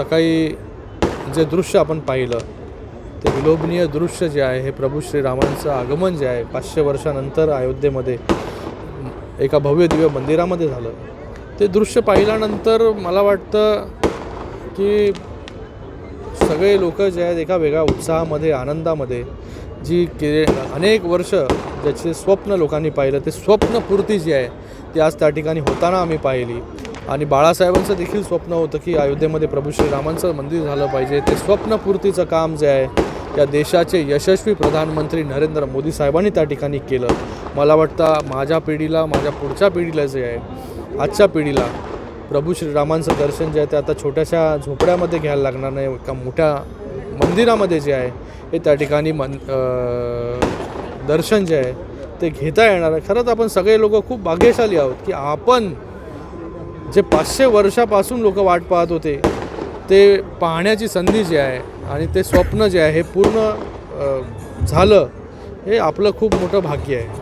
सकाळी जे दृश्य आपण पाहिलं ते विलोभनीय दृश्य जे आहे हे प्रभू श्रीरामांचं आगमन जे आहे पाचशे वर्षानंतर अयोध्येमध्ये एका भव्य दिव्य मंदिरामध्ये झालं. ते दृश्य पाहिल्यानंतर मला वाटतं की सगळे लोक जे आहेत एका वेगळ्या उत्साहामध्ये आनंदामध्ये जी के अनेक वर्ष ज्याचे स्वप्न लोकांनी पाहिलं ते स्वप्नपूर्ती जी आहे ती आज त्या ठिकाणी होताना आम्ही पाहिली. आणि बाळासाहेबांचं देखील स्वप्न होतं की अयोध्येमध्ये प्रभू श्रीरामांचं मंदिर झालं पाहिजे. ते स्वप्नपूर्तीचं काम जे आहे या देशाचे यशस्वी प्रधानमंत्री नरेंद्र मोदी साहेबांनी त्या ठिकाणी केलं. मला वाटतं माझ्या पिढीला माझ्या पुढच्या पिढीला जे आहे आजच्या पिढीला प्रभू श्रीरामांचं दर्शन जे आहे ते आता छोट्याशा झोपड्यामध्ये घ्यायला लागणार नाही एका मोठ्या मंदिरामध्ये जे आहे हे त्या ठिकाणी मन दर्शन जे आहे ते घेता येणार आहे. खरंच आपण सगळे लोक खूप भाग्यशाली आहोत की आपण जे पाचशे वर्षापासून लोक वाट पाहत होते ते पाहण्याची संधी जी आहे आणि ते स्वप्न जे आहे हे पूर्ण झालं हे आपलं खूप मोठं भाग्य आहे.